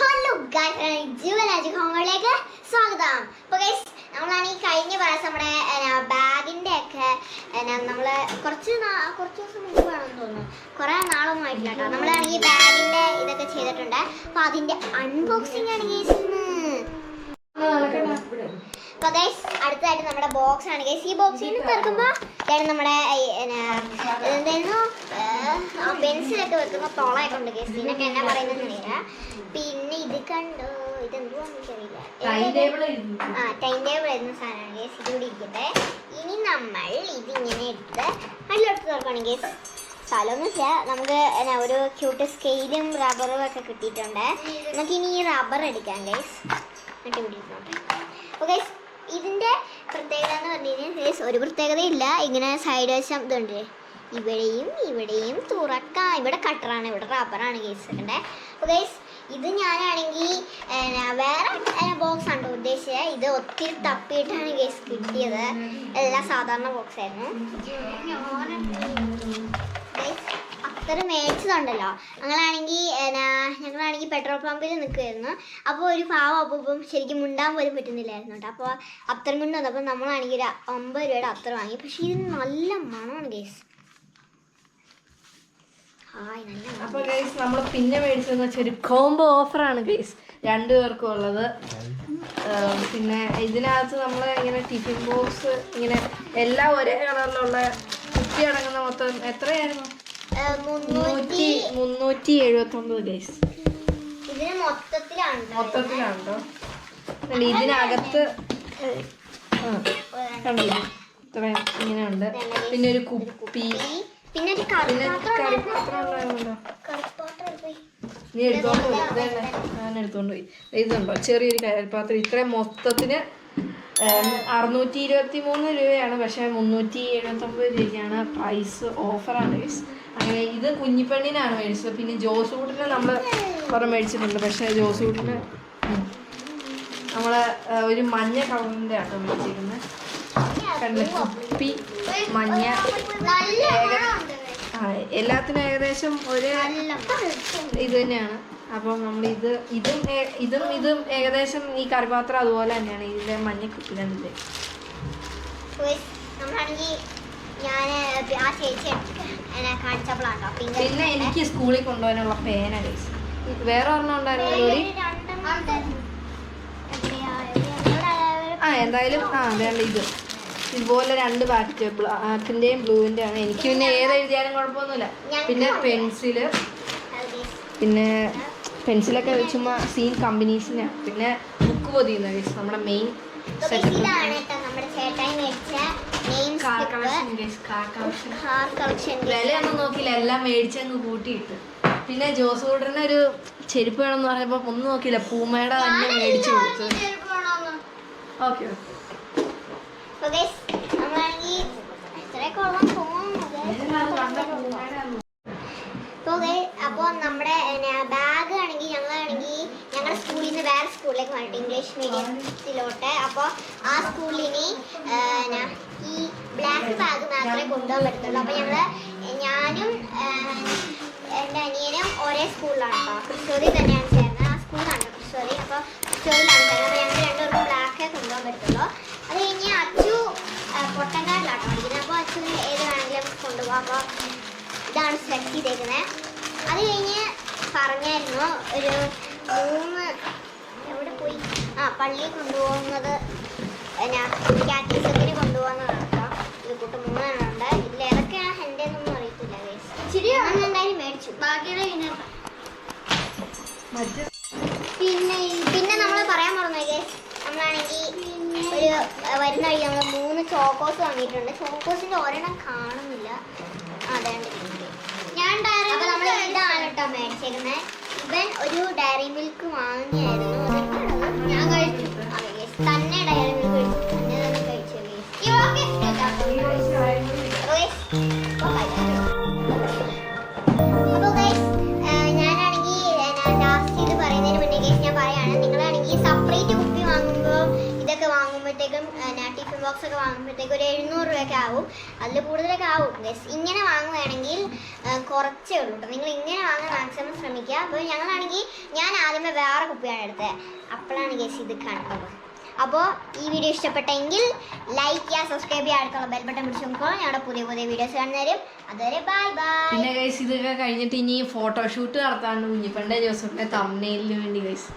Hello guys Jeevaraj ഹോമിലേക്ക് സ്വാഗതം. അപ്പോൾ guys നമ്മളാണ് ഈ കഴിഞ്ഞ പ്രാവശ്യം നമ്മുടെ ബാഗിന്റെ ഒക്കെ നമ്മൾ കുറച്ച് കുറച്ച് ദിവസം മുമ്പ് വേണമെന്ന് തോന്നുന്നു. കുറേ നാളൊന്നും ആയിട്ടില്ല കേട്ടോ. നമ്മളാണെങ്കിൽ ബാഗിന്റെ ഇതൊക്കെ ചെയ്തിട്ടുണ്ട്. അപ്പോൾ അതിന്റെ അൺബോക്സിംഗ് ആണ് ഗൈസ് ഇന്ന്. അപ്പോൾ ഗൈസ് അടുത്തതായിട്ട് നമ്മുടെ ബോക്സ് ആണ്. ഗൈസ് ഈ ബോക്സിൽ നിന്ന് തുറക്കുമ്പോൾ ഇതാണ് നമ്മുടെ എന്തായിരുന്നു പെൻസിലൊക്കെ വെക്കുന്ന തോളയൊക്കെ ഉണ്ട് ഗൈസ് ഇതിനൊക്കെ എന്നാ പറയുന്നത് അറിയില്ല. പിന്നെ ഇത് കണ്ടോ? ഇതെന്തുവാന്ന് എനിക്കറിയില്ല ആ ടൈം ടേബിൾ എന്ന സാധനമാണ് ഗൈസ് ഇതിലൂടെ ഇരിക്കട്ടെ. ഇനി നമ്മൾ ഇതിങ്ങനെ എടുത്ത് അതിലോട്ട് തുറക്കണം ഗേസ് സ്ഥലമൊന്നുമില്ല. നമുക്ക് എന്നാ ഒരു ക്യൂട്ട് സ്കെയിലും റബ്ബറും ഒക്കെ കിട്ടിയിട്ടുണ്ട്. നമുക്ക് ഇനി ഈ റബ്ബർ അടിക്കാം ഗൈസ് എന്നിട്ട് ഇവിടെ ഇരുന്നോട്ടെ. അപ്പോൾ ഗേസ് ഗേസ് ഒരു പ്രത്യേകതയില്ല. ഇങ്ങനെ സൈഡ് വശം ഇതുണ്ട്. ഇവിടെയും ഇവിടെയും തുറക്കാം. ഇവിടെ കട്ടറാണ് ഇവിടെ റബ്ബറാണ് ഗേസ് ഉണ്ട് അപ്പോൾ ഗേസ് ഇത് ഞാനാണെങ്കിൽ വേറെ ബോക്സ് ആണ് ഉദ്ദേശിച്ചത്. ഇത് ഒത്തിരി തപ്പിയിട്ടാണ് ഗേസ് കിട്ടിയത്. എല്ലാം സാധാരണ ബോക്സ് ആയിരുന്നു. അത്ര മേടിച്ചതുണ്ടല്ലോ. ഞങ്ങളാണെങ്കിൽ ഞങ്ങളാണെങ്കിൽ പെട്രോൾ പമ്പിൽ നിൽക്കുമായിരുന്നു അപ്പോൾ ഒരു പാവം അപ്പം ശരിക്കും മുണ്ടാൻ പോലും പറ്റുന്നില്ലായിരുന്നു കേട്ടോ. അപ്പോൾ അത്തരം കൊണ്ട് വന്നപ്പോൾ നമ്മളാണെങ്കിൽ ഒരു അമ്പത് രൂപയുടെ അത്ര വാങ്ങി. പക്ഷേ ഇത് നല്ല മണമാണ് ഗേസ്. അപ്പൊ ഗൈസ് നമ്മൾ പിന്നെ മേടിച്ചതെന്ന് വെച്ചാൽ ഒരു കോംബോ ഓഫറാണ് ഗൈസ് രണ്ടു പേർക്കും ഉള്ളത്. പിന്നെ ഇതിനകത്ത് നമ്മൾ ഇങ്ങനെ ടിഫിൻ ബോക്സ് ഇങ്ങനെ എല്ലാം ഒരേ കളറിലുള്ള കുട്ടി അടങ്ങുന്ന മൊത്തം എത്രയായിരുന്നു? മുന്നൂറ്റി മുന്നൂറ്റി എഴുപത്തി ഒമ്പത് ഗൈസ് ഇതിന് മൊത്തത്തിലാണ് മൊത്തത്തിലാണോ അല്ല ഇതിനകത്ത്. കണ്ടില്ലേ ഇത്രയും ഇങ്ങനെ ഉണ്ട് പിന്നെ ഒരു കുപ്പി. പിന്നെ ഒരു കറുപ്പാത്രം കറിപ്പാത്രം ഉണ്ടായിരുന്നല്ലോ കറുപ്പാത്രം നീ എടുത്തോണ്ട് പോയി. ഇതന്നെ ഞാൻ എടുത്തോണ്ട് പോയി. ഇതുണ്ടോ? ചെറിയൊരു കയൽപാത്രം ഇത്രയും മൊത്തത്തിന് അറുന്നൂറ്റി ഇരുപത്തി മൂന്ന് രൂപയാണ്. പക്ഷേ മുന്നൂറ്റി എഴുപത്തൊമ്പത് രൂപയ്ക്കാണ് പ്രൈസ് ഓഫറാണ് മീൻസ് അങ്ങനെ ഇത് കുഞ്ഞിപ്പെണ്ണിനാണ് മേടിച്ചത്. പിന്നെ ജോസ് കൂട്ടിന് നമ്മൾ കുറേ മേടിച്ചിട്ടുണ്ട്. പക്ഷേ ജോസ് കൂട്ടിന് നമ്മൾ ഒരു മഞ്ഞ കളറിന്റെ ആണ് മേടിച്ചിരിക്കുന്നത് കണ്ട് കുപ്പി മഞ്ഞ. ആ, എല്ലാത്തിനും ഏകദേശം ഒരു ഇത് തന്നെയാണ്. അപ്പം നമ്മൾ ഇത് ഇതും ഇതും ഇതും ഏകദേശം ഈ കറിപാത്രം അതുപോലെ തന്നെയാണ് ഇതിന്റെ മഞ്ഞ പിങ്ക് പിന്നെ എനിക്ക് സ്കൂളിൽ കൊണ്ടുപോകാനുള്ള പേന ഗൈസ് വേറെ ഒരെണ്ണം ഉണ്ടായിരുന്നു ആ എന്തായാലും ആ അതേണ്ട ഇത്. ഇതുപോലെ രണ്ട് പാക്കറ്റ് ബ്ലാക്കിന്റെയും ബ്ലൂവിന്റെ ആണ്. എനിക്ക് പിന്നെ ഏത് എഴുതിയാലും കുഴപ്പമൊന്നുമില്ല. പിന്നെ പെൻസിൽ. പിന്നെ പെൻസിലൊക്കെ ചുമ്മാ സീൻ കമ്പനീസിന് പിന്നെ ബുക്ക് പൊതിയുന്ന നമ്മുടെ മെയിൻ വിലയൊന്നും നോക്കില്ല എല്ലാം മേടിച്ചങ്ങ് കൂട്ടിയിട്ട്. പിന്നെ ജോസ് കൂട്ടറിന് ഒരു ചെരുപ്പ് വേണമെന്ന് പറയുമ്പോൾ ഒന്നും നോക്കില്ല പൂമയുടെ തന്നെ മേടിച്ചു കൊടുത്തു ഓക്കെ So guys, നമ്മളാണെങ്കിൽ എത്രയൊക്കെ ഉള്ളതെന്ന് തോന്നുന്നു So guys, അപ്പോൾ നമ്മുടെ ബാഗ് ആണെങ്കിൽ ഞങ്ങളാണെങ്കിൽ ഞങ്ങളുടെ സ്കൂളിൽ നിന്ന് വേറെ സ്കൂളിലേക്ക് വന്നിട്ട് ഇംഗ്ലീഷ് മീഡിയത്തിലോട്ട് അപ്പോൾ ആ സ്കൂളിന് ഈ ബ്ലാക്ക് ബാഗ് മാത്രമേ കൊണ്ടുപോകാൻ പറ്റത്തുള്ളൂ. അപ്പോൾ ഞങ്ങൾ ഞാനും എന്റെ അനിയനും ഒരേ സ്കൂളിലാണ് കേട്ടോ. കൃഷ്ണോറി തന്നെയാണ് ചേർന്നത്. ആ സ്കൂളിലാണ് കൃഷ്ണോറി അപ്പോൾ തൃശ്ശൂരിലാണ് ചേർന്നത്. അപ്പോൾ ഞങ്ങൾ രണ്ടുപേർക്കും ബ്ലാക്കേ കൊണ്ടുപോകാൻ പറ്റുള്ളൂ അത് കഴിഞ്ഞ് അച്ചു പൊട്ടങ്കാടിലാട്ടോ പഠിക്കുന്നത് അപ്പോൾ അച്ചു ഏത് വേണമെങ്കിലും കൊണ്ടുപോകാം. അപ്പോൾ ഇതാണ് സെലക്ട് ചെയ്തേക്കുന്നത് അത് കഴിഞ്ഞ് പറഞ്ഞായിരുന്നു ഒരു മൂന്ന് എവിടെ പോയി. ആ പള്ളിയിൽ കൊണ്ടുപോകുന്നത് എന്നാ കാറ്റീസത്തിന് കൊണ്ടുപോകുന്നതാണ് കേട്ടോ. ഇത് കൂട്ട് മൂന്നെണ്ണുണ്ട് ഇതിൽ ഏതൊക്കെയാണ് എന്റെ എന്നൊന്നും അറിയത്തില്ല എന്തായാലും മേടിച്ചു. ബാക്കിയുടെ പിന്നെ പിന്നെ പിന്നെ നമ്മൾ പറയാൻ മറന്നു ഗൈസ് നമ്മളാണെങ്കിൽ ഒരു വരുന്ന വഴി നമ്മൾ മൂന്ന് ചോക്കോസ് വാങ്ങിയിട്ടുണ്ട്. ചോക്കോസിന്റെ ഒരെണ്ണം കാണുന്നില്ല. ആ, അതെ ഞാൻ ഡയറി നമ്മൾ ഇതാണ് കേട്ടോ മേടിച്ചേക്കുന്നത് ഇവൻ ഒരു ഡയറി മിൽക്ക് വാങ്ങിയായിരുന്നു? ഞാൻ കഴിച്ചു. തന്നെ ഡയറി മിൽക്ക് കഴിച്ചു. തന്നെ കഴിച്ചു. ഇവർക്ക്. അപ്പോൾ ഞാനാണെങ്കിൽ ലാസ്റ്റ് ഇത് പറയുന്നതിന് മുന്നേ ഞാൻ പറയാണ് നിങ്ങളാണെങ്കിൽ സെപ്പറേറ്റ് കുപ്പി വാങ്ങുമ്പോഴത്തേക്കും ടിഫിൻ ബോക്സ് ഒക്കെ വാങ്ങുമ്പോഴത്തേക്കും ഒരു എഴുന്നൂറ് രൂപയൊക്കെ ആവും. അതിൽ കൂടുതലൊക്കെ ആവും. ഗസ് ഇങ്ങനെ വാങ്ങുകയാണെങ്കിൽ കുറച്ചേ ഉള്ളൂ കേട്ടോ നിങ്ങൾ ഇങ്ങനെ വാങ്ങാൻ മാക്സിമം ശ്രമിക്കുക. അപ്പോൾ ഞങ്ങളാണെങ്കിൽ ഞാൻ ആദ്യമേ വേറെ കുപ്പിയാണ് എടുത്തത് അപ്പോഴാണ് ഗസ് ഇത് കണ്ടത്. അപ്പോൾ ഈ വീഡിയോ ഇഷ്ടപ്പെട്ടെങ്കിൽ ലൈക്ക് ചെയ്യുക സബ്സ്ക്രൈബ് ചെയ്യുക അടുത്തുള്ള ബെൽ ബട്ടൺ പിടിച്ച് നോക്കുക. ഞങ്ങളുടെ പുതിയ പുതിയ വീഡിയോസ് കാണുന്നവരും അതുവരെ ബൈ ബൈ പിന്നെ ഗൈസ് ഇതൊക്കെ കഴിഞ്ഞിട്ട് ഇനി ഫോട്ടോഷൂട്ട് നടത്താണ്ട് കുഞ്ഞിപ്പണ്ടേ ജോസഫിന്റെ തമ്മനയിലിന് വേണ്ടി ഗൈസ്